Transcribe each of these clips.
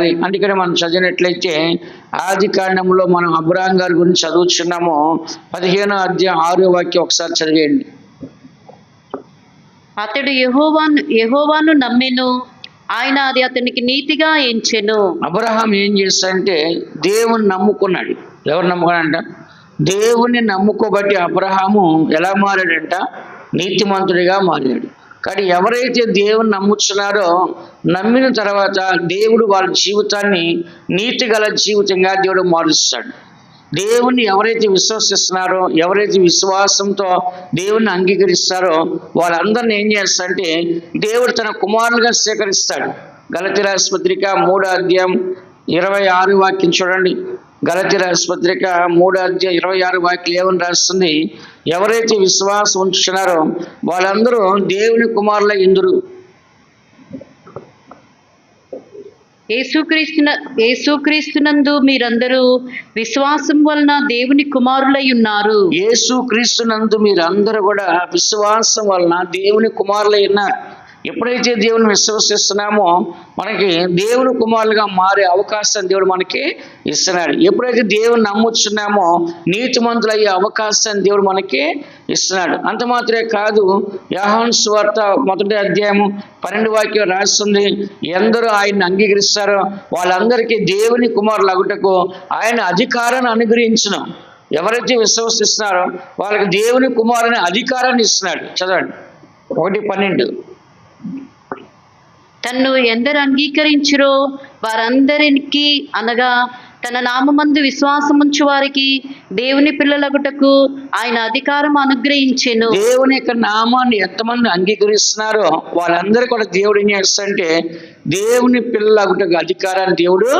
భయపడాలి అందుకని మనం చదివినట్లయితే ఆది కాండంలో మనం అబ్రాహం గారి గురించి చదువుతున్నాము పదిహేనో అధ్యాయం ఆరో వాక్యం ఒకసారి చదివేయండి. అతడు యెహోవాను యెహోవాను నమ్మెను. ఆయన అది అతనికి నీతిగా ఎంచెను. అబ్రహాం ఏం చేస్తాడంటే దేవుని నమ్ముకున్నాడు. ఎవరు నమ్ముకున్నాడంట? దేవుని నమ్ముకోబట్టి అబ్రహాము ఎలా మారాడంట? నీతిమంతుడిగా మారాడు. కానీ ఎవరైతే దేవుని నమ్ముతున్నారో నమ్మిన తర్వాత దేవుడు వాళ్ళ జీవితాన్ని నీతి గల జీవితంగా దేవుడు మారుస్తాడు. దేవుణ్ణి ఎవరైతే విశ్వసిస్తున్నారో ఎవరైతే విశ్వాసంతో దేవుణ్ణి అంగీకరిస్తారో వాళ్ళందరిని ఏం చేస్తాడంటే దేవుడు తన కుమారులుగా స్వీకరిస్తాడు. గలతి రాజపత్రిక మూడో అధ్యాయం ఇరవై ఆరు వాక్యం చూడండి. గలతి రాజపత్రిక మూడో అధ్యాయం ఇరవై ఆరు వాక్యం ఏమని రాస్తుంది? ఎవరైతే విశ్వాసం ఉంచుతున్నారో వాళ్ళందరూ దేవుని కుమారుల ఇందురు యేసుక్రీస్తున యేసుక్రీస్తునందు మీరందరూ విశ్వాసం వలన దేవుని కుమారులై ఉన్నారు. యేసు క్రీస్తునందు మీరందరూ కూడా విశ్వాసం వలన దేవుని కుమారులైన ఎప్పుడైతే దేవుని విశ్వసిస్తున్నామో మనకి దేవుని కుమారులుగా మారే అవకాశం దేవుడు మనకి ఇస్తున్నాడు. ఎప్పుడైతే దేవుని నమ్ముతున్నామో నీతిమంతులయ్యే అవకాశాన్ని దేవుడు మనకి ఇస్తున్నాడు. అంత మాత్రమే కాదు యాహాన్ స్వార్త మొదటి అధ్యాయము పన్నెండు వాక్యం రాస్తుంది ఎందరూ ఆయన్ని అంగీకరిస్తారో వాళ్ళందరికీ దేవుని కుమారులు అగుటకు ఆయన అధికారాన్ని అనుగ్రహించిన. ఎవరైతే విశ్వసిస్తున్నారో వాళ్ళకి దేవుని కుమారుని అధికారాన్ని ఇస్తున్నాడు. చదవండి. ఒకటి పన్నెండు. తన్ను ఎందరు అంగీకరించురో వారందరికి అనగా తన నామందు విశ్వాసముంచు వారికి దేవుని పిల్లలగుటకు ఆయన అధికారం అనుగ్రహించెను. దేవుని యొక్క నామాన్ని ఎంతమంది అంగీకరిస్తున్నారో వాళ్ళందరూ కూడా దేవుడు ఏం చేస్తాడంటే దేవుని పిల్లలగుటకు అధికారాన్ని దేవుడు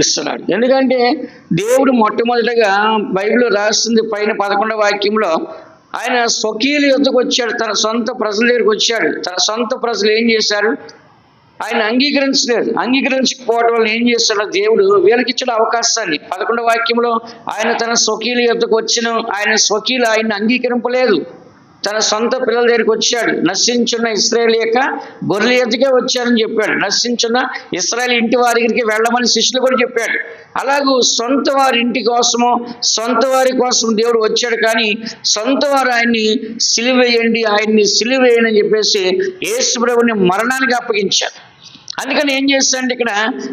ఇస్తున్నాడు. ఎందుకంటే దేవుడు మొట్టమొదటిగా బైబిల్ రాస్తుంది పైన పదకొండవ వాక్యంలో ఆయన స్వకీయుల యుద్ధకు వచ్చాడు తన సొంత ప్రజల దగ్గరికి వచ్చాడు. తన సొంత ప్రజలు ఏం చేశారు? ఆయన అంగీకరించలేదు. అంగీకరించకపోవడం వల్ల ఏం చేస్తాడో దేవుడు వీళ్ళకి ఇచ్చిన అవకాశాన్ని. పదకొండవ వాక్యంలో ఆయన తన స్వకీయుల యొద్దకు వచ్చిన ఆయన స్వకీయులు ఆయన్ని అంగీకరింపలేదు. తన సొంత పిల్లల దగ్గరికి వచ్చాడు. నశించున్న ఇస్రాయల్ యొక్క గొర్రెల ఎద్దుకే వచ్చాడని చెప్పాడు. నశించున్న ఇస్రాయల్ ఇంటి వారి దగ్గరికి వెళ్ళమని శిష్యులు కూడా చెప్పాడు. అలాగూ సొంత వారి ఇంటి కోసము సొంత వారి కోసం దేవుడు వచ్చాడు కానీ సొంత వారు ఆయన్ని సిలివేయండి ఆయన్ని సిలివేయండి అని చెప్పేసి యేసు ప్రభుని మరణానికి అప్పగించారు. అందుకని ఏం చేస్తాడంటే ఇక్కడ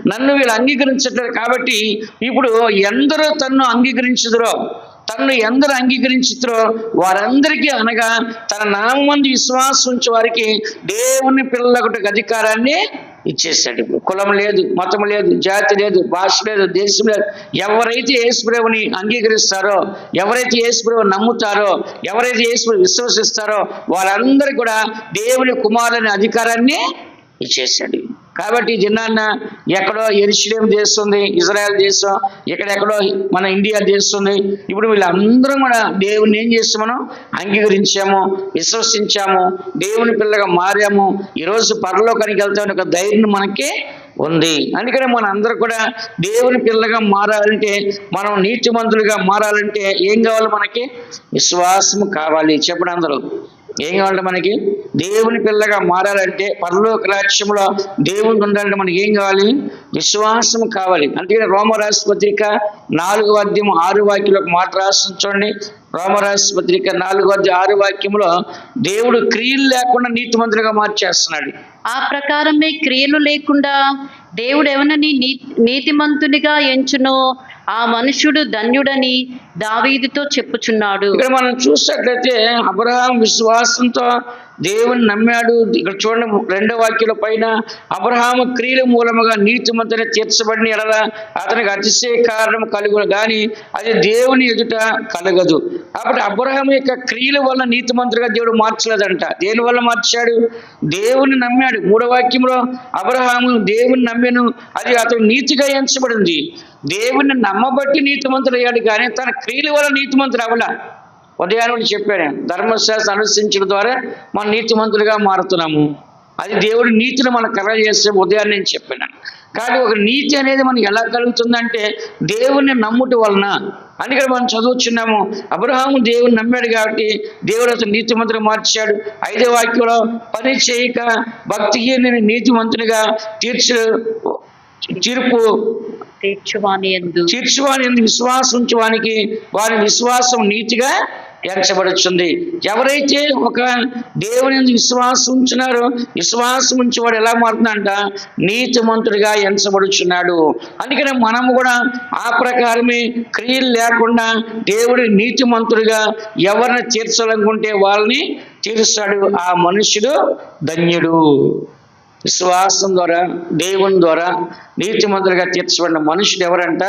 నన్ను వీళ్ళు అంగీకరించట్లేదు కాబట్టి ఇప్పుడు ఎందరో తన్ను అంగీకరించదురో. తనను ఎందరు అంగీకరించుతురో వారందరికీ అనగా తన నామందు విశ్వాసం ఉంచే వారికి దేవుని పిల్లలకు అధికారాన్ని ఇచ్చేసాడు ఇప్పుడు కులం లేదు మతం లేదు జాతి లేదు భాష లేదు దేశం లేదు. ఎవరైతే యేసుప్రభుని అంగీకరిస్తారో ఎవరైతే యేసుప్రభు నమ్ముతారో ఎవరైతే యేసుప్రభు విశ్వసిస్తారో వారందరూ కూడా దేవుని కుమారుని అధికారాన్ని ఇచ్చేసాడు కాబట్టి జిన్నాన్న ఎక్కడో ఎరుషులేం చేస్తుంది ఇజ్రాయెల్ దేశం ఎక్కడెక్కడో మన ఇండియా చేస్తుంది. ఇప్పుడు వీళ్ళందరం కూడా దేవుని ఏం చేస్తాం మనం? అంగీకరించాము విశ్వసించాము దేవుని పిల్లగా మారాము. ఈరోజు పరలోకానికి వెళ్తామని ఒక ధైర్యం మనకి ఉంది. అందుకని మన అందరూ కూడా దేవుని పిల్లగా మారాలంటే మనం నీతిమంతులుగా మారాలంటే ఏం కావాలి మనకి? విశ్వాసం కావాలి. చెప్పండి అందరూ. ఏం కావాలంటే మనకి దేవుని పిల్లగా మారాలంటే పరలోక రాజ్యంలో దేవుని ఉండాలంటే మనకి ఏం కావాలి? విశ్వాసం కావాలి. అందుకని రోమరాశి పత్రిక నాలుగు అధ్యాయం ఆరు వాక్యంలో మాట రాస్తుంది చూడండి. రోమరాశి పత్రిక నాలుగు అధ్యాయం ఆరు వాక్యంలో దేవుడు క్రియలు లేకుండా నీతిమంతులుగా మార్చేస్తున్నాడు. ఆ ప్రకారమే క్రియలు లేకుండా దేవుడు ఎవరిని నీ నీతిమంతునిగా ఎంచునో? ఆ మనుషుడు ధన్యుడని దావీదుతో చెప్పుచున్నాడు. ఇక్కడ మనం చూసినట్లయితే అబ్రహాం విశ్వాసంతో దేవుని నమ్మాడు. ఇక్కడ చూడండి రెండో వాక్యుల పైన అబ్రహాము క్రియల మూలముగా నీతి నీతిమంతుని తీర్చబడిన ఎడల అతనికి అతిశయ కారణం కలుగును కానీ అది దేవుని ఎదుట కలగదు. కాబట్టి అబ్రహాం యొక్క క్రియల వల్ల నీతి మంత్రిగా దేవుడు మార్చలేదంట. దేని వల్ల మార్చాడు? దేవుని నమ్మాడు. మూడో వాక్యంలో అబ్రహాము దేవుని నమ్మెను అది అతను నీతిగా ఎంచబడింది. దేవుని నమ్మబట్టి నీతిమంతుడు అయ్యాడు కానీ తన క్రియల వల్ల నీతిమంతుడు అవలా ఉదయాన్ని చెప్పాను ధర్మశాస్త్రం అనుసరించడం ద్వారా మనం నీతిమంతులుగా మారుతున్నాము. అది దేవుడి నీతిని మనం కలగ చేస్తే ఉదయాన్నే నేను చెప్పాను. కానీ ఒక నీతి అనేది మనకి ఎలా కలుగుతుందంటే దేవుణ్ణి నమ్ముట వలన. అందుకని మనం చదువుచున్నాము అబ్రహాము దేవుని నమ్మాడు కాబట్టి దేవుడు అతను నీతిమంతుడు మార్చాడు. ఐదో వాక్యంలో పని చేయక భక్తిహీనుని నీతిమంతునిగా తీర్చు తీర్పు తీర్చువాని ఎందు తీర్చువాని ఎందు విశ్వాసం ఉంచువానికి వారి విశ్వాసం నీతిగా ఎంచబడుతుంది ఎవరైతే ఒక దేవుని విశ్వాసం ఉంచున్నారో విశ్వాసం ఉంచేవాడు ఎలా మారుతుందంట? నీతిమంతుడిగా ఎంచబడుచున్నాడు. అందుకనే మనము కూడా ఆ ప్రకారమే క్రియలు లేకుండా దేవుడి నీతిమంతుడిగా ఎవరిని తీర్చాలనుకుంటే వాళ్ళని తీరుస్తాడు. ఆ మనుష్యుడు ధన్యుడు. విశ్వాసం ద్వారా దేవుని ద్వారా నీతిమంతులుగా తీర్చబడిన మనుషుడు ఎవరంట?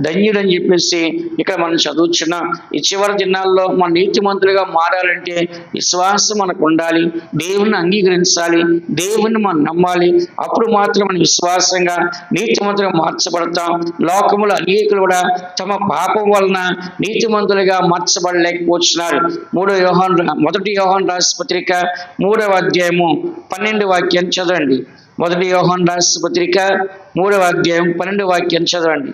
ధన్యుడు అని చెప్పేసి ఇక్కడ మనం చదువుచున్నాం ఈ చివరి దినాల్లో మన నీతిమంతులుగా మారాలంటే విశ్వాసం మనకు ఉండాలి దేవుని అంగీకరించాలి దేవుని మనం నమ్మాలి. అప్పుడు మాత్రం మనం విశ్వాసంగా నీతిమంతులుగా మార్చబడతాం. లోకములు అనేకులు కూడా తమ పాపం వలన నీతిమంతులుగా మార్చబడలేకపోతున్నారు. మూడో యోహాన్ మొదటి యోహాన్ రాసి పత్రిక మూడవ అధ్యాయము పన్నెండు వాక్యాన్ని చదవండి. మొదటి యోహాన్ రాసి పత్రిక మూడవ అధ్యాయం పన్నెండు వాక్యాన్ని చదవండి.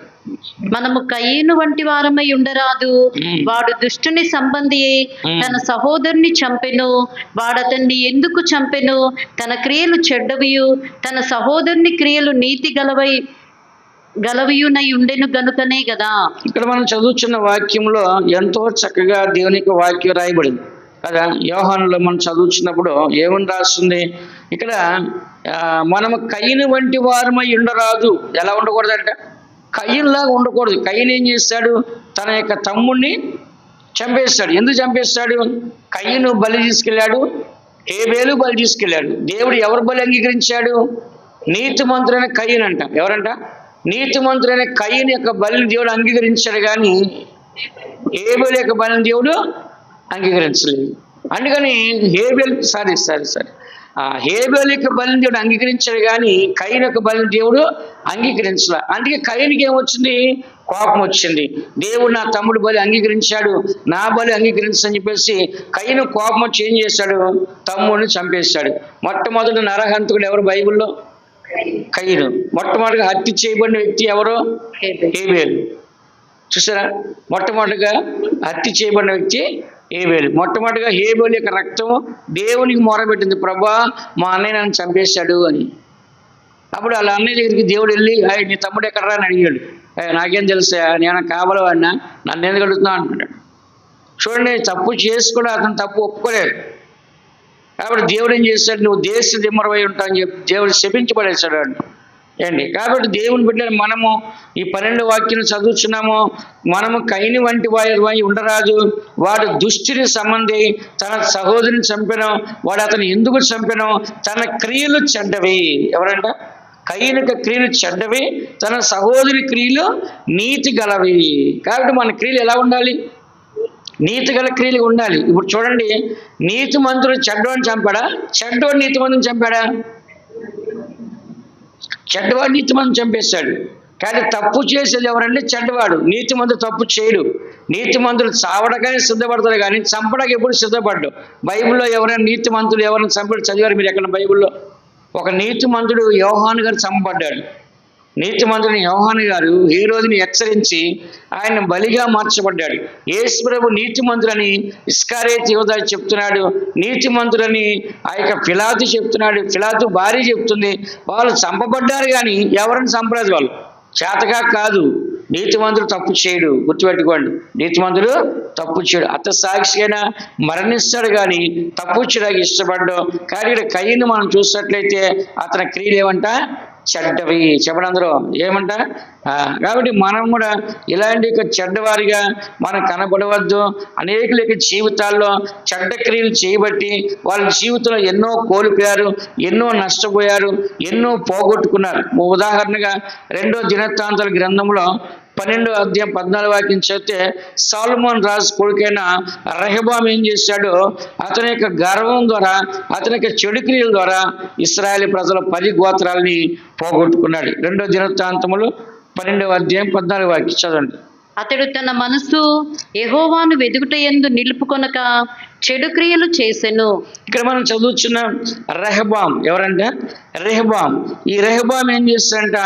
మనము కయ్యను వంటి వారమై ఉండరాదు. వాడు దుష్టుని సంబంధి. తన సహోదరుని చంపెను. వాడతన్ని ఎందుకు చంపెను? తన క్రియలు చెడ్డవియు. తన సహోదరుని క్రియలు నీతి గలవై గలవియునై ఉండెను గనుకనే కదా ఇక్కడ మనం చదువుతున్న వాక్యంలో ఎంతో చక్కగా దేవుని యొక్క వాక్యం రాయబడింది. కదా? యోహానులో మనం చదువుతున్నప్పుడు ఏమని రాస్తుంది? ఇక్కడ మనము కయ్యను వంటి వారమై ఉండరాదు. ఎలా ఉండకూడదంట? కయ్యలాగా ఉండకూడదు. కయ్యను ఏం చేస్తాడు? తన యొక్క తమ్ముడిని చంపేస్తాడు. ఎందుకు చంపేస్తాడు? కయ్యను బలి తీసుకెళ్ళాడు. హేబేలు బలి తీసుకెళ్ళాడు. దేవుడు ఎవరు బలి అంగీకరించాడు? నీతిమంతుడైన కయ్యను అంట ఎవరంట? నీతిమంతుడైన కయ్యని యొక్క బలిని దేవుడు అంగీకరించాడు కానీ ఏబేలు యొక్క బలిని దేవుడు అంగీకరించలేదు. అందుకని హేబేల్ సారీ సారీ సారీ. ఆ హేబేల్ యొక్క బలిని దేవుడు అంగీకరించాడు కానీ యొక్క బలిని దేవుడు అంగీకరించలే. అందుకే కయ్యనికి ఏమొచ్చింది? కోపం వచ్చింది. దేవుడు నా తమ్ముడు బలి అంగీకరించాడు నా బలి అంగీకరించని చెప్పేసి కయ్యను కోపం వచ్చి ఏం చేశాడు? తమ్ముడిని చంపేశాడు. మొట్టమొదటి నరహంతకుడు ఎవరు బైబిల్లో? కయ్యను మొట్టమొదటిగా హత్య చేయబడిన వ్యక్తి ఎవరు? హేబేలు. చూసారా? మొట్టమొదటిగా హత్య చేయబడిన వ్యక్తి ఏబేలు మొట్టమొదటిగా హేబేలు యొక్క రక్తం దేవునికి మొరబెట్టింది ప్రభా మా అన్నయ్య నన్ను చంపేశాడు అని. అప్పుడు వాళ్ళ అన్నయ్య దగ్గరికి దేవుడు వెళ్ళి ఆయన నీ తమ్ముడు ఎక్కడరా? అని అడిగాడు. నాకేం తెలుసా నేను కావాలవాడినా నన్ను ఎందుకు అడుగుతున్నా అంటున్నాడు. చూడండి తప్పు చేసుకుని అతను తప్పు ఒప్పుకోలేదు కాబట్టి దేవుడు ఏం చేశాడు? నువ్వు దేశ దిమ్మరవై ఉంటా అని చెప్పి దేవుడు శపించబడేశాడు అంటే ఏంటి కాబట్టి దేవుని బిడ్డలు మనము ఈ పన్నెండు వాక్యం చదువుతున్నాము మనము కైని వంటి వారి ఉండరాదు. వాడు దుష్టిని సంబంధి తన సహోదరిని చంపెను వాడు అతను ఎందుకు చంపెను? తన క్రియలు చెడ్డవి. ఎవరంట? కైనక క్రియలు చెడ్డవి తన సహోదరి క్రియలు నీతి గలవి. కాబట్టి మన క్రియలు ఎలా ఉండాలి? నీతి గల క్రియలు ఉండాలి. ఇప్పుడు చూడండి నీతి మంత్రులు చెడ్డోని చంపాడా? చెడ్డోని నీతి మంత్రుని చంపాడా? చెడ్డవాడు నీతి మంత్రిని చంపేస్తాడు. కానీ తప్పు చేసేది ఎవరంటే చెడ్డవాడు. నీతి తప్పు చేయడు. నీతి మంత్రులు చావడగానే సిద్ధపడతారు కానీ చంపడానికి ఎప్పుడు సిద్ధపడ్డు. బైబిల్లో ఎవరైనా నీతి మంత్రులు ఎవరైనా చంపడు చదివారు మీరు ఎక్కడ బైబిల్లో? ఒక నీతి మంత్రుడు యోహాను గారు చంపబడ్డాడు. నీతిమంతుని యోహాను గారు ఈ రోజుని హెచ్చరించి ఆయన బలిగా మార్చబడ్డాడు. యేసు ప్రభు నీతిమంతుడని ఇస్కారేత్ యోధ చెప్తున్నాడు. నీతిమంతుడని ఆ యొక్క ఫిలాతు చెప్తున్నాడు. ఫిలాతు భార్య చెప్తుంది. వాళ్ళు చంపబడ్డారు కానీ ఎవరిని చంపలేదు వాళ్ళు? చేతగా కాదు. నీతిమంతుడు తప్పు చేయడు. గుర్తుపెట్టుకోండి. నీతిమంతుడు తప్పు చేయడు. అత్త సాక్షిగా మరణిస్తాడు కానీ తప్పు చేయడానికి ఇష్టపడ్డు. కానీ ఇక్కడ కయ్యను మనం చూసినట్లయితే అతని క్రియలు ఏమంట? చెడ్డవి చెప్పడందరూ ఏమంట కాబట్టి మనం కూడా ఇలాంటి యొక్క చెడ్డవారిగా మనం కనబడవద్దు. అనేకుల యొక్క జీవితాల్లో చెడ్డ క్రియలు చేయబట్టి వాళ్ళ జీవితంలో ఎన్నో కోల్పోయారు ఎన్నో నష్టపోయారు ఎన్నో పోగొట్టుకున్నారు. ఉదాహరణగా రెండో దినత్తాంతాల గ్రంథంలో పన్నెండు అధ్యాయం పద్నాలుగు వాక్యం చదివితే సాల్మోన్ రాజు కొడుకైన రెహబాం ఏం చేశాడు? అతని యొక్క గర్వం ద్వారా అతని యొక్క చెడు క్రియల ద్వారా ఇస్రాయేల్ ప్రజల పది గోత్రాలని పోగొట్టుకున్నాడు. రెండో దినవృత్తాంతములు పన్నెండవ అధ్యాయం పద్నాలుగు వాక్యం చదవండి. అతడు తన మనసు యహోవాను వెదుగుట ఎందు నిలుపుకొనక చెడు క్రియలు చేసెను. ఇక్కడ మనం చదువుతున్నాం రెహబాం ఎవరంటే? రెహబాం. ఈ రెహబాం ఏం చేస్తాడంట?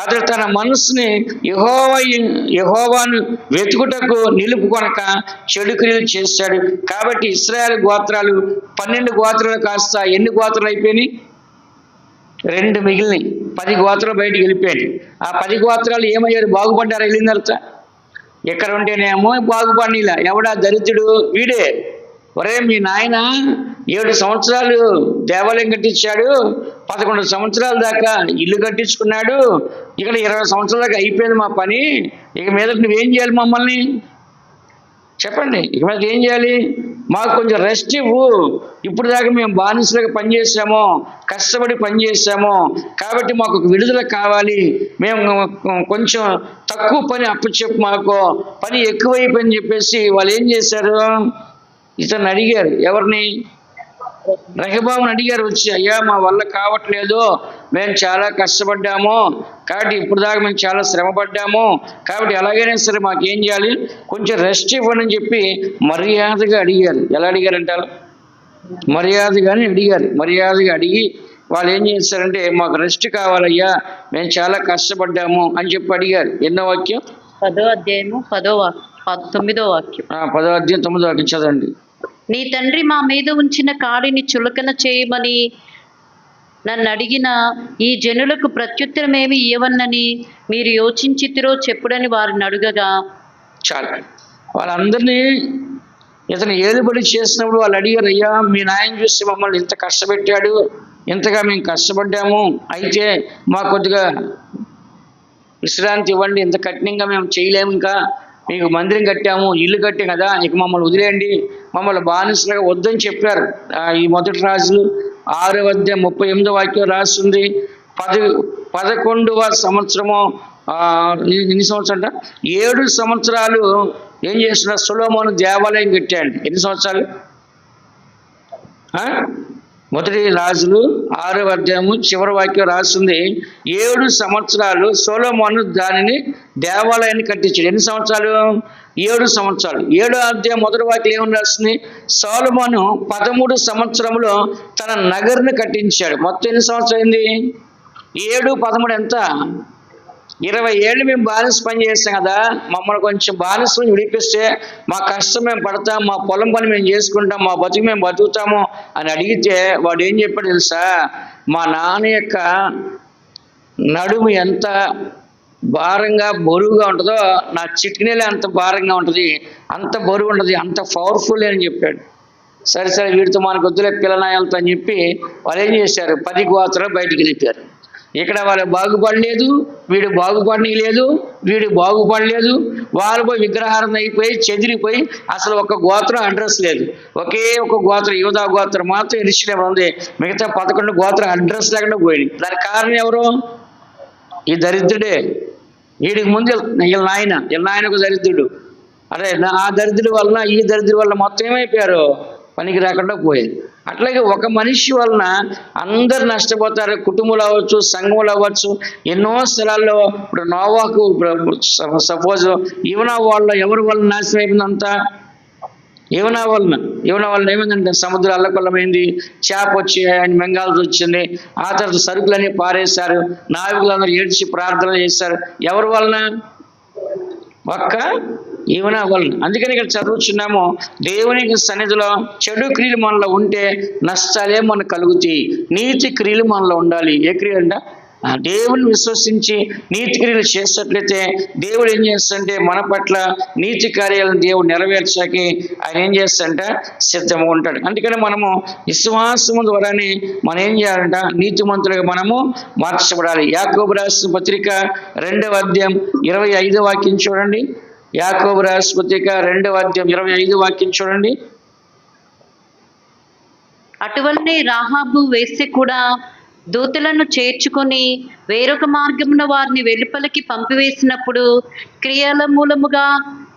అతడు తన మనసుని యహోవా యహోవాను వెతుకుటకు నిలుపుకొనక చెడు క్రియలు చేశాడు కాబట్టి ఇస్రాయల్ గోత్రాలు పన్నెండు గోత్రాలు కాస్త ఎన్ని గోత్రాలు అయిపోయినాయి? రెండు మిగిలినాయి. పది గోత్రాలు బయటికి వెళ్ళిపోయాయి ఆ పది గోత్రాలు ఏమయ్యారు? బాగుపడ్డారు? వెళ్ళిన తర్వాత ఇక్కడ ఉంటేనేమో బాగుపడిలా ఎవడా దరిద్రుడు? వీడే. ఒరే మీ నాయన ఏడు సంవత్సరాలు దేవాలయం కట్టించాడు పదకొండు సంవత్సరాల దాకా ఇల్లు కట్టించుకున్నాడు ఇక్కడ ఇరవై సంవత్సరాల దాకా అయిపోయింది మా పని. ఇక మీద నువ్వేం చేయాలి మమ్మల్ని? చెప్పండి ఇక మీద ఏం చేయాలి? మాకు కొంచెం రెస్ట్ ఇవ్వు. ఇప్పుడు దాకా మేము బానిసలుగా పనిచేసాము కష్టపడి పనిచేసాము కాబట్టి మాకు ఒక విడుదల కావాలి. మేము కొంచెం తక్కువ పని అప్పచెప్పు మాకు. పని ఎక్కువైపోయింది చెప్పేసి వాళ్ళు ఏం చేశారు? ఇతను అడిగారు. ఎవరిని? రహబాబుని అడిగారు వచ్చి అయ్యా మా వల్ల కావట్లేదు. మేము చాలా కష్టపడ్డాము. కాబట్టి ఇప్పుడు దాకా మేము చాలా శ్రమ పడ్డాము కాబట్టి ఎలాగైనా సరే మాకు ఏం చేయాలి? కొంచెం రెస్ట్ ఇవ్వండి అని చెప్పి మర్యాదగా అడిగారు. ఎలా అడిగారంటారు? మర్యాదగానే అడిగారు. మర్యాదగా అడిగి వాళ్ళు ఏం చేస్తారంటే మాకు రెస్ట్ కావాలయ్యా. మేము చాలా కష్టపడ్డాము అని చెప్పి అడిగారు. ఎన్నో వాక్యం? పదో అధ్యాయము పదో వాక్ ప- తొమ్మిదో వాక్యం. పదో అధ్యాయం తొమ్మిదో వాక్యం చదవండి. నీ తండ్రి మా మీద ఉంచిన కాడిని చులకన చేయమని నన్ను అడిగిన ఈ జనులకు ప్రత్యుత్తరమేమి ఇవ్వనని మీరు యోచించితిరో చెప్పుడని వారిని అడుగగా. చాలు. వాళ్ళందరినీ ఇతను ఏలుబడి చేసినప్పుడు వాళ్ళు అడిగారు అయ్యా మీ నాయన చూసి మమ్మల్ని ఇంత కష్టపెట్టాడు ఇంతగా మేము కష్టపడ్డాము అయితే మా కొద్దిగా విశ్రాంతి ఇవ్వండి ఇంత కఠినంగా మేము చేయలేము ఇంకా మీకు మందిరం కట్టాము ఇల్లు కట్టాం కదా ఇక మమ్మల్ని వదిలేయండి మమ్మల్ని బానిసలుగా వద్దని చెప్పారు. ఈ మొదటి రాజులు ఆరు వద్ద ముప్పై ఎనిమిదో వాక్యం రాస్తుంది. పది పదకొండవ సంవత్సరము ఎన్ని సంవత్సరాలు అంట? ఏడు సంవత్సరాలు ఏం చేస్తున్నారు? సులోమోను దేవాలయం కట్టాడు ఎన్ని సంవత్సరాలు? మొదటి రాజులు ఆరో అధ్యాయము చివరి వాక్యం రాస్తుంది ఏడు సంవత్సరాలు సోలోమోను దానిని దేవాలయాన్ని కట్టించాడు. ఎన్ని సంవత్సరాలు? ఏడు సంవత్సరాలు. ఏడో అధ్యాయం మొదటి వాక్యం ఏమని రాస్తుంది? సోలమోను పదమూడు సంవత్సరంలో తన నగరును కట్టించాడు. మొత్తం ఎన్ని సంవత్సరం అయింది? ఏడు పదమూడు ఎంత? ఇరవై ఏళ్ళు మేము బానిస పని చేస్తాం కదా మమ్మల్ని కొంచెం బానిసలు విడిపిస్తే మా కష్టం మేము పడతాం మా పొలం పని మేము చేసుకుంటాం మా బతుకు మేము బతుకుతాము అని అడిగితే వాడు ఏం చెప్పాడు తెలుసా? మా నాన్న యొక్క నడుము ఎంత భారంగా బరువుగా ఉంటుందో నా చిట్కినేలే అంత భారంగా ఉంటుంది అంత బరువు ఉంటుంది అంత పవర్ఫుల్ అని చెప్పాడు. సరే సరే వీడితో మనకు వద్దులే పిల్లనాయాలతో అని చెప్పి వాళ్ళు ఏం చేశారు? పది గోత్రాలు బయటికి వెళ్ళిపోయారు ఇక్కడ వాళ్ళు బాగుపడలేదు వీడు బాగుపడని లేదు వీడు బాగుపడలేదు. వాళ్ళు పోయి విగ్రహారం అయిపోయి చెదిరిపోయి అసలు ఒక గోత్రం అడ్రస్ లేదు. ఒకే ఒక గోత్రం యువదా గోత్రం మాత్రం ఇరిచిలో ఉంది? మిగతా పదకొండు గోత్రం అడ్రస్ లేకుండా పోయింది. దానికి కారణం ఎవరు? ఈ దరిద్రుడే. వీడికి ముందు వీళ్ళ నాయన వీళ్ళ నాయన ఒక దరిద్రుడు. అరే నా- ఆ దరిద్రుడి వలన ఈ దరిద్రుడి వల్ల మొత్తం ఏమైపోయారు? పనికి రాకుండా పోయేది అట్లాగే ఒక మనిషి వలన అందరు నష్టపోతారు కుటుంబాలు అవ్వచ్చు సంఘములు అవ్వచ్చు ఎన్నో స్థలాల్లో ఇప్పుడు నోవాకు సపోజ్ ఈవన వాళ్ళ ఎవరి వల్ల నాశనం అయిపోయిందంతా? యువన వలన యువన వలన ఏమైందంటే సముద్రం అల్లకొల్లమైంది చేప వచ్చి ఆయన మెంగాల్సి వచ్చింది ఆ తర్వాత సరుకులన్నీ పారేశారు నావికులందరూ ఏడ్చి ప్రార్థన చేశారు. ఎవరి వలన? ఒక్క ఏమైనా వలన అందుకని ఇక్కడ చదువుచున్నాము. దేవునికి సన్నిధిలో చెడు క్రియలు మనలో ఉంటే నష్టాలే మనకు కలుగుతాయి. నీతి క్రియలు మనలో ఉండాలి. ఏ క్రియ అంట? ఆ దేవుని విశ్వసించి నీతి క్రియలు చేసినట్లయితే దేవుడు ఏం చేస్తాడంటే మన పట్ల నీతి కార్యాలను దేవుడు నెరవేర్చాకి ఆయన ఏం చేస్తాడంట? సిద్ధంగా ఉంటాడు. అందుకని మనము విశ్వాసము ద్వారానే మనం ఏం చేయాలంట? నీతిమంతులుగా మనము మార్చబడాలి. యాకోబు రాసిన పత్రిక రెండవ అధ్యాయం ఇరవై ఐదో వాక్యం చూడండి. యాకోబు రాసిన రెండు రెండవ అధ్యాయం ఇరవై ఐదు వాక్యం చూడండి. అటువలనే రాహాబు వేస్తే కూడా దూతలను చేర్చుకొని వేరొక మార్గమున వారిని వెలుపలికి పంపివేసినప్పుడు క్రియల మూలముగా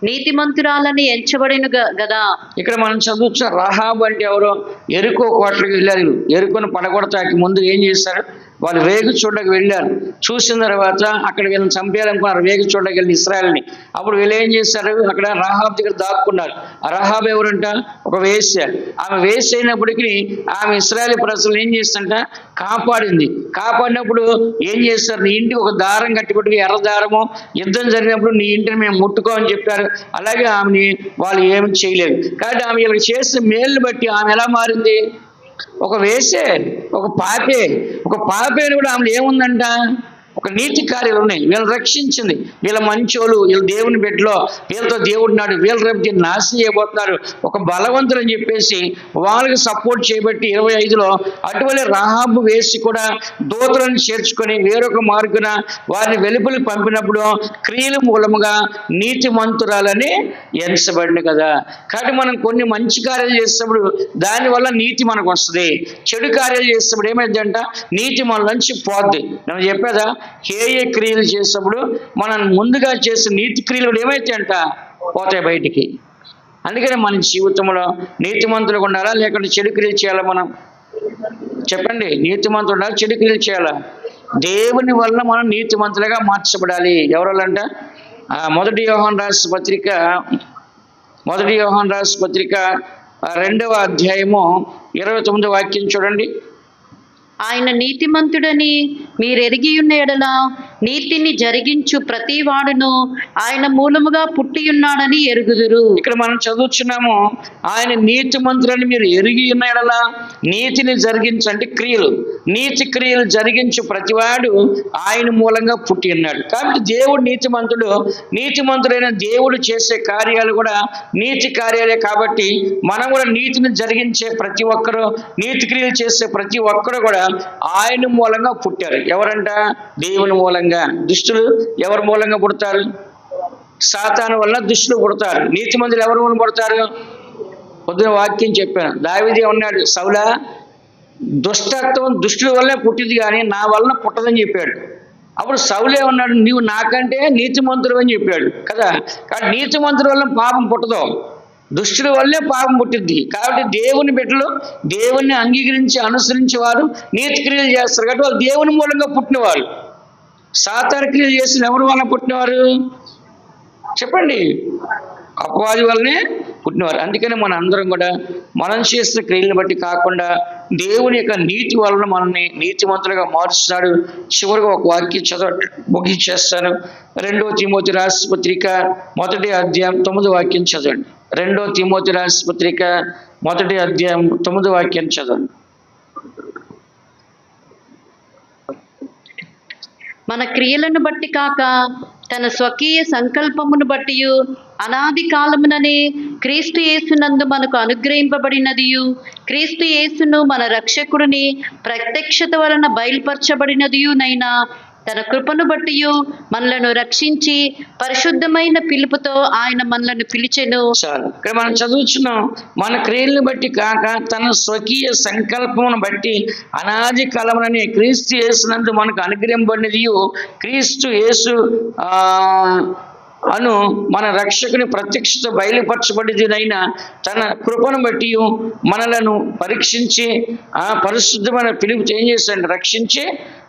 నీతిమంతురాలని ఎంచబడిన గదా? ఇక్కడ మనం చదువుతున్న రహాబ్ అంటే ఎవరు? ఎరుకో కోటలకు వెళ్ళారు. ఎరుకును పడగొడతాకి ముందు ఏం చేశారు వాళ్ళు వేగు చూడకు వెళ్ళారు. చూసిన తర్వాత అక్కడ వీళ్ళని చంపేయాలనుకున్నారు. వేగు చూడకు వెళ్ళిన ఇస్రాయల్ని. అప్పుడు వీళ్ళు ఏం చేశారు? అక్కడ రహాబ్ దగ్గర దాక్కున్నారు. ఆ రహాబ్ ఎవరంట? ఒక వేశ్య. ఆమె వేశ్య అయినప్పటికీ ఆమె ఇస్రాయల్ ప్రజలు ఏం చేస్తుంట కాపాడింది. కాపాడినప్పుడు ఏం చేస్తారు నీ ఇంటికి ఒక దారం కట్టిపెట్టుకు ఎర్ర దారము? యుద్ధం జరిగినప్పుడు నీ ఇంటిని మేము ముట్టుకోమని చెప్పారు. అలాగే ఆమెని వాళ్ళు ఏమి చేయలేదు. కాబట్టి ఆమె వీళ్ళకి చేసిన మేలు బట్టి ఆమె ఎలా మారింది? ఒక వేసే ఒక పాపే. ఒక పాపేని కూడా ఆమె ఏముందంట? ఒక నీతి కార్యాలు ఉన్నాయి. వీళ్ళని రక్షించింది. వీళ్ళ మంచోళ్ళు వీళ్ళ దేవుని బిడ్డలో వీళ్ళతో దేవుడు నాడు వీళ్ళ రేపు నాశనం చేయబోతున్నారు. ఒక బలవంతులు అని చెప్పేసి వాళ్ళకి సపోర్ట్ చేయబట్టి ఇరవై ఐదులో అటువంటి రాహాబు వేసి కూడా దూతలను చేర్చుకొని వేరొక మార్గున వారిని వెలుపలికి పంపినప్పుడు క్రియల మూలముగా నీతి మంతురాలని ఎంచబడింది కదా. కాబట్టి మనం కొన్ని మంచి కార్యాలు చేసినప్పుడు దానివల్ల నీతి మనకు వస్తుంది. చెడు కార్యాలు చేసినప్పుడు ఏమైందంట? నీతి మన నుంచి పోద్ది. నేను చెప్పేదా? హేయ క్రియలు చేసినప్పుడు మనం ముందుగా చేసే నీతి క్రియలు ఏమైతే అంట పోతాయి బయటికి. అందుకని మన జీవితంలో నీతిమంతులుగా ఉండాలా లేకుంటే చెడు క్రియలు చేయాలా మనం? చెప్పండి నీతిమంతులు ఉండాలి చెడు క్రియలు చేయాలా? దేవుని వల్ల మనం నీతిమంతులుగా మార్చబడాలి. ఎవరంట మొదటి యోహాన్ రాసి పత్రిక మొదటి యోహాన్ రాసి పత్రిక రెండవ అధ్యాయము ఇరవై తొమ్మిది వాక్యం చూడండి. ఆయన నీతిమంతుడని మీరెరిగి ఉన్న ఎడల నీతిని జరిగించు ప్రతి వాడును ఆయన మూలముగా పుట్టి ఉన్నాడని ఎరుగుదురు. ఇక్కడ మనం చదువుచున్నాము ఆయన నీతి మంత్రులని మీరు ఎరిగి ఉన్నాడలా? నీతిని జరిగించండి క్రియలు. నీతి క్రియలు జరిగించు ప్రతివాడు ఆయన మూలంగా పుట్టి ఉన్నాడు. కాబట్టి దేవుడు నీతిమంతుడు నీతిమంతుడైన దేవుడు చేసే కార్యాలు కూడా నీతి కార్యాలే కాబట్టి మనం కూడా నీతిని జరిగించే ప్రతి ఒక్కరు నీతి క్రియలు చేసే ప్రతి ఒక్కరు కూడా ఆయన మూలంగా పుట్టారు. ఎవరంట? దేవుని మూలంగా. దుష్టులు ఎవరి మూలంగా పుడతారు? సాతాను వలన దుష్టులు పుడతారు. నీతి మందులు ఎవరి వల్ల పుడతారు? పొద్దున వాక్యం చెప్పాను. దావిదే ఉన్నాడు సౌలా దుష్టత్వం దుష్టుల వల్లే పుట్టింది కానీ నా వలన పుట్టదని చెప్పాడు. అప్పుడు సౌలే ఉన్నాడు నీవు నాకంటే నీతిమంతుడు అని చెప్పాడు కదా. కానీ మంత్రుల వల్ల పాపం పుట్టదు. దుష్టుల వల్లే పాపం పుట్టింది. కాబట్టి దేవుని బిడ్డలు దేవుణ్ణి అంగీకరించి అనుసరించే వారు నీతి క్రియలు చేస్తారు. కాబట్టి వాళ్ళు దేవుని మూలంగా పుట్టినవాళ్ళు. క్రియలు చేసిన ఎవరి వల్ల పుట్టినవారు? చెప్పండి. అపవాది వల్లనే పుట్టినవారు. అందుకని మన అందరం కూడా మనం చేసిన క్రియలను బట్టి కాకుండా దేవుని యొక్క నీతి వలన మనల్ని నీతిమంతులుగా మారుస్తున్నాడు చివరిగా ఒక వాక్యం చదవ ముగించేస్తాను. రెండో తిమోతి రాసి పత్రిక మొదటి అధ్యాయం తొమ్మిది వాక్యం చదవండి. రెండో తిమోతి రాసి పత్రిక మొదటి అధ్యాయం తొమ్మిది వాక్యం చదవండి. మన క్రియలను బట్టి కాక తన స్వకీయ సంకల్పమును బట్టి అనాది కాలముననే క్రీస్తు యేసునందు మనకు అనుగ్రహింపబడినదియు. క్రీస్తు యేసును మన రక్షకుడిని ప్రత్యక్షత వలన బయలుపరచబడినదియునైనా తన కృపను బట్టి మనలను రక్షించి పరిశుద్ధమైన పిలుపుతో ఆయన మనలను పిలిచెను. చాలు. ఇక్కడ మనం చదువుతున్నాం మన క్రియలను బట్టి కాక తన స్వకీయ సంకల్పమును బట్టి అనాది కాలమునని క్రీస్తు యేసునందు మనకు అనుగ్రహింపబడినది క్రీస్తు యేసు అను మన రక్షకుని ప్రత్యక్షత బయలుపరచబడినైనా తన కృపను బట్టి మనలను పరీక్షించి ఆ పరిశుద్ధమైన పిలుపు ఏం చేశాడు రక్షించి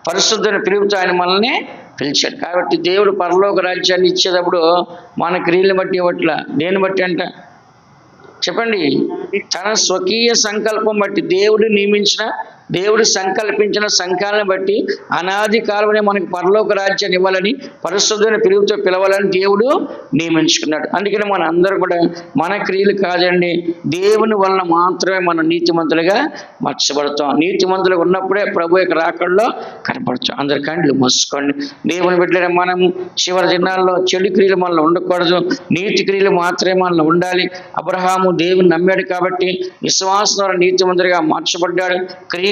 పరిశుద్ధమైన పిలుపుతో ఆయన మనల్ని పిలిచాడు. కాబట్టి దేవుడు పరలోక రాజ్యాన్ని ఇచ్చేటప్పుడు మన క్రియలను బట్టి ఇవ్వట్ల? దేని బట్టి అంట? చెప్పండి. తన స్వకీయ సంకల్పం బట్టి దేవుడు నియమించిన దేవుడు సంకల్పించిన సంకాలను బట్టి అనాది కాలమనే మనకు పరలోక రాజ్యాన్ని ఇవ్వాలని పరిశుద్ధమైన పిలుపుతో పిలవాలని దేవుడు నియమించుకున్నాడు. అందుకని మన అందరూ కూడా మన క్రియలు కాదండి దేవుని వలన మాత్రమే మనం నీతిమంతులుగా మర్చబడతాం. నీతిమంతులు ఉన్నప్పుడే ప్రభు యొక్క రాకడలో కనపడతాం. అందరి కండ్లు మూసుకోండి. దేవుని బిడ్డలే మనం చివరి దినాల్లో చెడు క్రియలు మనలో ఉండకూడదు. నీతి క్రియలు మాత్రమే మనలో ఉండాలి. అబ్రహాము దేవుని నమ్మాడు కాబట్టి విశ్వాసం ద్వారా నీతిమంతులుగా మార్చబడ్డాడు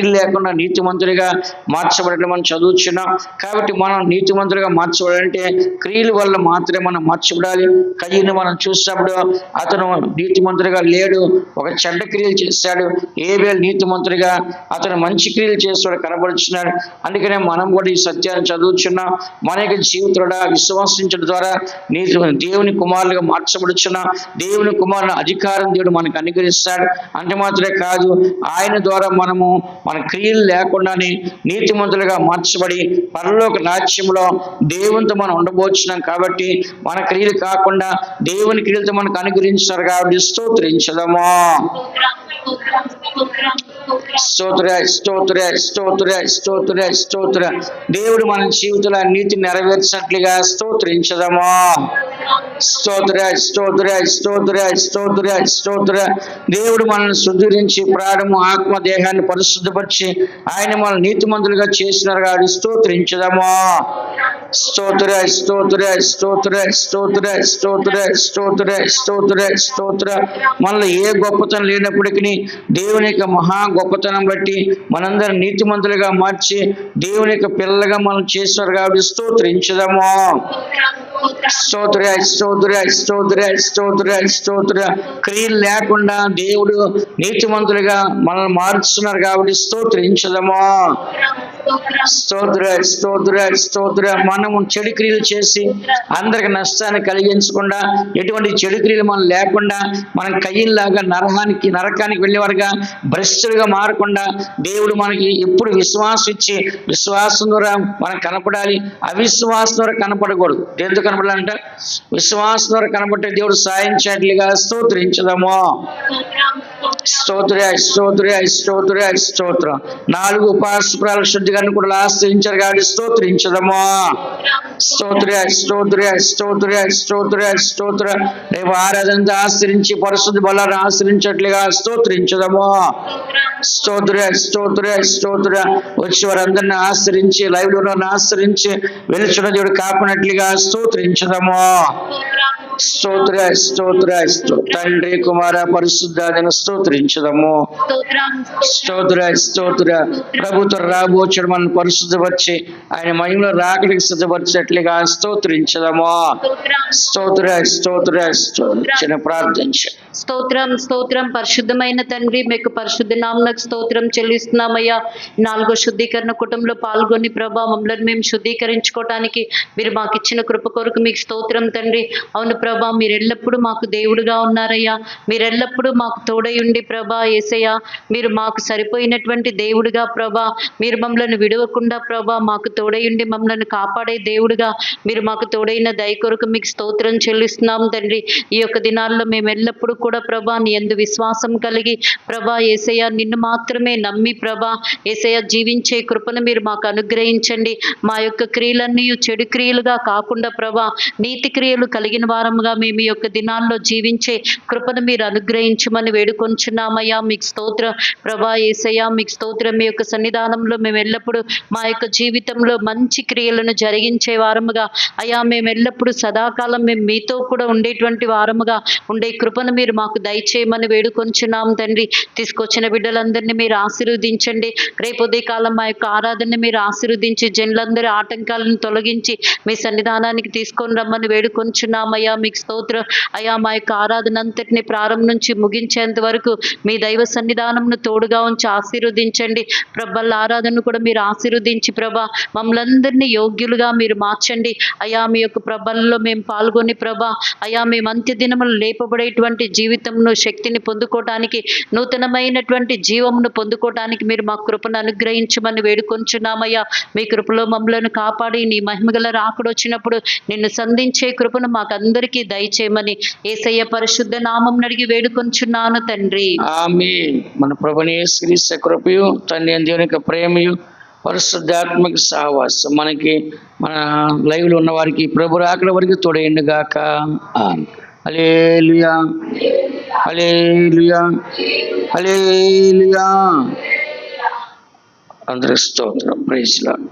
క్రియలు లేకుండా నీతిమంతుడిగా మార్చబడటం మనం చదువుతున్నాం కాబట్టి మనం నీతిమంతుడిగా మార్చబడాలంటే క్రియల వల్ల మాత్రమే మనం మార్చబడాలి. కయ్యను మనం చూసినప్పుడు అతను నీతిమంతుడిగా లేడు. ఒక చెడ్డ క్రియలు చేశాడు. ఏవేలు నీతిమంతుడిగా అతను మంచి క్రియలు చేస్తాడు కనబడుచున్నాడు. అందుకనే మనం కూడా ఈ సత్యాన్ని చదువుచున్నాం. మన యొక్క జీవితంలో విశ్వసించడం ద్వారా నీతి దేవుని కుమారులుగా మార్చబడుచున్నాం. దేవుని కుమారుని అధికారం దేవుడు మనకు అనుగ్రహిస్తాడు. అంటే మాత్రమే కాదు ఆయన ద్వారా మనము మన క్రియలు లేకుండానే నీతిమంతులుగా మార్చబడి పరలోక రాజ్యంలో దేవునితో మనం ఉండబోచున్నాం కాబట్టి మన క్రియలు కాకుండా దేవుని క్రియలతో మనకు అనుగ్రహించారు కాబట్టి స్తోత్రించదము. స్తోత్ర స్తోత్ర స్తోత్ర స్తోత్ర స్తోత్ర. దేవుడు మన జీవితంలో నీతి నెరవేర్చినట్లుగా స్తోత్రించదము. స్తోత్ర స్తోత్ర స్తోత్ర స్తోత్ర స్తోత్ర. దేవుడు మనల్ని సుధరించి ప్రాణము ఆత్మ దేహాన్ని పరిశుద్ధపరిచి ఆయన మనల్ని నీతిమంతులుగా చేసినారు కాదు స్తోత్రించదమా. స్తోత్ర స్తోత్ర స్తోత్ర స్తోత్ర స్తోత్ర స్తోత్ర స్తోత్ర స్తోత్ర. మనలో ఏ గొప్పతనం లేనప్పటికీ దేవుని యొక్క మహా గొప్పతనం బట్టి మనందరం నీతిమంతులుగా మార్చి దేవుని యొక్క పిల్లలుగా మనం చేసినారు కాబట్టి స్తోత్రించదము. స్తోత్ర స్తోత్ర స్తోత్ర స్తోత్ర స్తోత్ర. క్రియలు లేకుండా దేవుడు నీతిమంతులుగా మనల్ని మారుస్తున్నారు కాబట్టి స్తోత్రించదము? స్తోత్ర. స్తోత్ర స్తోత్ర మనము చెడు క్రియలు చేసి అందరికి నష్టాన్ని కలిగించకుండా ఎటువంటి చెడు క్రియలు మనం లేకుండా మనం కయ్యిల్లాగా నరకానికి నరకానికి వెళ్ళేవారుగా భ్రష్టులుగా మారకుండా దేవుడు మనకి ఎప్పుడు విశ్వాసం ఇచ్చి విశ్వాసం ద్వారా మనం కనపడాలి. అవిశ్వాసం ద్వారా కనపడకూడదు. దేంతో కనపడాలంట? విశ్వాసం ద్వారా కనపడే దేవుడు సాయం చేయట్లుగా స్తోత్రించదము? స్తోత్ర స్తోత్ర స్తోత్ర స్తోత్ర. నాలుగు ఉపాసపురాల శుద్ధిగా కూడా ఆశ్రయించారు కాబట్టి స్తోత్రించదము స్తోత్ర స్తోత్ర స్తోత్ర స్తోత్ర స్తోత్ర. రేపు ఆరాధనతో ఆశ్రయించి పరిశుద్ధ బలాన్ని ఆశ్రయించట్లుగా స్తోత్రించదము స్తోత్ర స్తోత్ర స్తోత్ర. వచ్చి వారందరిని ఆశ్రయించి లైవ్లో ఆశ్రయించి వెలుచున్న దేవుడు కాపాడినట్లుగా స్తోత్రించదము స్తోత్ర స్తోత్ర తండ్రి కుమార పరిశుద్ధాన్ని స్తోత్రించదము. స్తోత్ర. స్తోత్ర ప్రభుత్వ రాబోచడు మనం పరిశుద్ధపరిచి ఆయన మహిమలో రాకడికి సిద్ధపరిచినట్లుగా స్తోత్రించదము. స్తోత్ర. స్తోత్ర స్తోత్ర ప్రార్థించ. స్తోత్రం స్తోత్రం పరిశుద్ధమైన తండ్రి మీకు పరిశుద్ధ నామనకు స్తోత్రం చెల్లిస్తున్నామయ్యా. నాలుగో శుద్ధీకరణ కుటుంబంలో పాల్గొని ప్రభా మమ్మల్ని మేము శుద్ధీకరించుకోవటానికి మీరు మాకు ఇచ్చిన కృప కొరకు మీకు స్తోత్రం తండ్రి. అవును ప్రభా మీరు ఎల్లప్పుడూ మాకు దేవుడుగా ఉన్నారయ్యా. మీరు ఎల్లప్పుడూ మాకు తోడై ఉండి ప్రభా ఏసయ్యా మీరు మాకు సరిపోయినటువంటి దేవుడుగా ప్రభా మీరు మమ్మల్ని విడవకుండా ప్రభా మాకు తోడై ఉండి మమ్మల్ని కాపాడే దేవుడుగా మీరు మాకు తోడైన దయ కొరకు మీకు స్తోత్రం చెల్లిస్తున్నాం తండ్రి. ఈ యొక్క దినాల్లో మేము ఎల్లప్పుడూ కూడా ప్రభా నీ ఎందు విశ్వాసం కలిగి ప్రభా ఏసయ్య నిన్ను మాత్రమే నమ్మి ప్రభా ఏసయ్య జీవించే కృపను మీరు మాకు అనుగ్రహించండి. మా యొక్క క్రియలన్నీ చెడు క్రియలుగా కాకుండా ప్రభా నీతి క్రియలు కలిగిన వారముగా మేము ఈ యొక్క దినాల్లో జీవించే కృపను మీరు అనుగ్రహించమని వేడుకొంచున్నామయ్యా. మీకు స్తోత్ర ప్రభా ఏసయ్య మీకు స్తోత్రం. మీ యొక్క సన్నిధానంలో మేము ఎల్లప్పుడూ మా యొక్క జీవితంలో మంచి క్రియలను జరిగించే వారముగా అయ్యా మేము ఎల్లప్పుడూ సదాకాలం మేము మీతో కూడా ఉండేటువంటి వారముగా ఉండే కృపను మీరు మాకు దయచేయమని వేడుకొంచున్నాం తండ్రి. తీసుకొచ్చిన బిడ్డలందరినీ మీరు ఆశీర్వదించండి. రేపు ఉదయకాలం మా యొక్క ఆరాధనని మీరు ఆశీర్వదించి జనులందరి ఆటంకాలను తొలగించి మీ సన్నిధానానికి తీసుకొని రమ్మని వేడుకొంచున్నామయ్యా. మీకు స్తోత్రం. అయా మా యొక్క ఆరాధన అంతటిని ప్రారంభం నుంచి ముగించేంత వరకు మీ దైవ సన్నిధానంను తోడుగా ఉంచి ఆశీర్వదించండి. ప్రభల ఆరాధనను కూడా మీరు ఆశీర్వదించి ప్రభా మమ్మల్ందరినీ యోగ్యులుగా మీరు మార్చండి. అయా మీ యొక్క ప్రభల్లో మేము పాల్గొని ప్రభా అయా మేము అంత్య దినములు లేపబడేటువంటి జీవితంలో శక్తిని పొందుకోవటానికి నూతనమైనటువంటి జీవమును పొందుకోవటానికి మీరు మా కృపను అనుగ్రహించమని వేడుకొంచున్నామయ్యా. మీ కృపలో మమ్మలను కాపాడి నీ మహిమగల రాకడొచ్చినప్పుడు నిన్ను సంధించే కృపను మాకందరికీ దయచేయమని ఏసయ్య పరిశుద్ధ నామం అడిగి వేడుకొంచున్నాను తండ్రి. ఆమె మన ప్రభుని శ్రీశ కృపయు తండ్రి దేవుని యొక్క ప్రేమయు పరిశుద్ధాత్మక సహవాసం మనకి మన లైవ్లో ఉన్న వారికి ప్రభు రాకడ వరకు తోడైండు അലേലുയ അലേലുയ അലേലുയ അന്തരസ്തോത്രം പ്രൈസിലാണ്